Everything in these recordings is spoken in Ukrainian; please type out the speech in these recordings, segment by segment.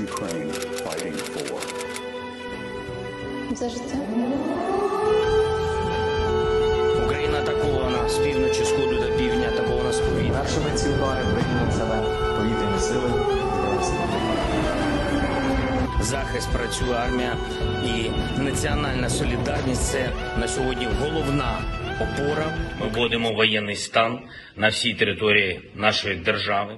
Ukraine fighting for? За життя. Україна атакована з півночі, сходу до півдня, атакована з повітря. Першими ці удари прийняли себе повітряні сили Захист працює армія і національна солідарність це на сьогодні головна опора. Ми вводимо воєнний стан на всій території нашої держави.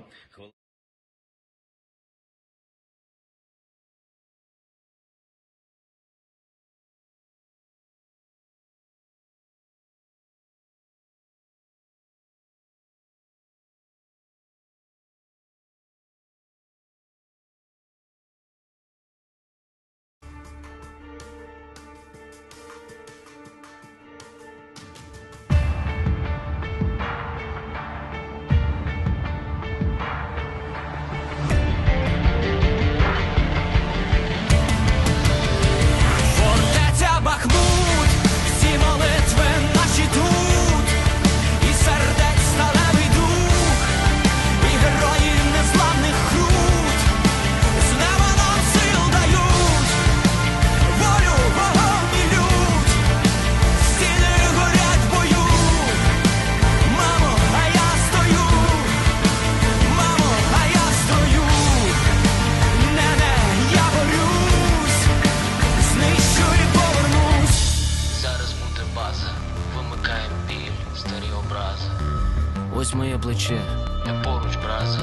Ось моє плече, Я поруч, браза,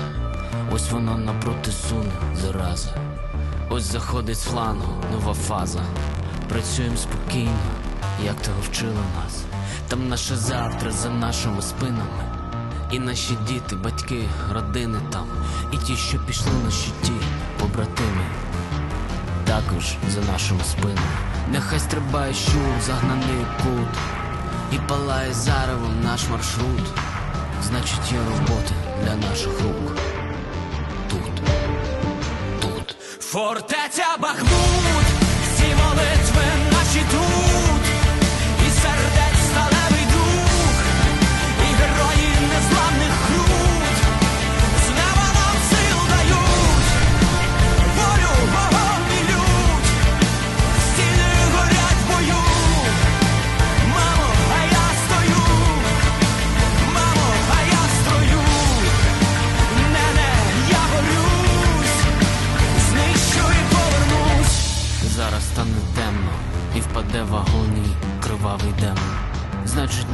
ось воно напроти суне, зараза. Ось заходить з флангу нова фаза. Працюємо спокійно, як того вчили нас. Там наше завтра за нашими спинами. І наші діти, батьки, родини там, і ті, що пішли на щиті, побратими. також за нашими спинами. Нехай стрибає щур, загнаний кут, і палає заревом наш маршрут. Значить, є робота для наших рук. Тут, тут. Фортеця Бахмут,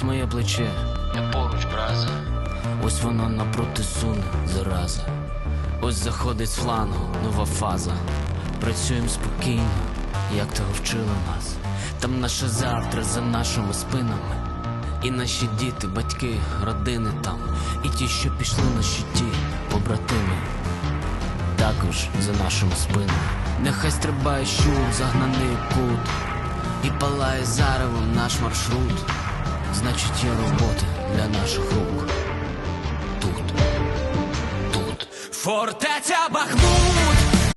ось моє плече, Я поруч, браза. ось воно напроти суне, зараза. Ось заходить з флангу нова фаза. Працюємо спокійно, як того вчили нас. Там наше завтра за нашими спинами. І наші діти, батьки, родини там, і ті, що пішли на щиті, побратими, також за нашими спинами. Нехай стрибає щур, загнаний кут, і палає заревом наш маршрут. Значить, є робота для наших рук. Тут, тут. Фортеця Бахмут,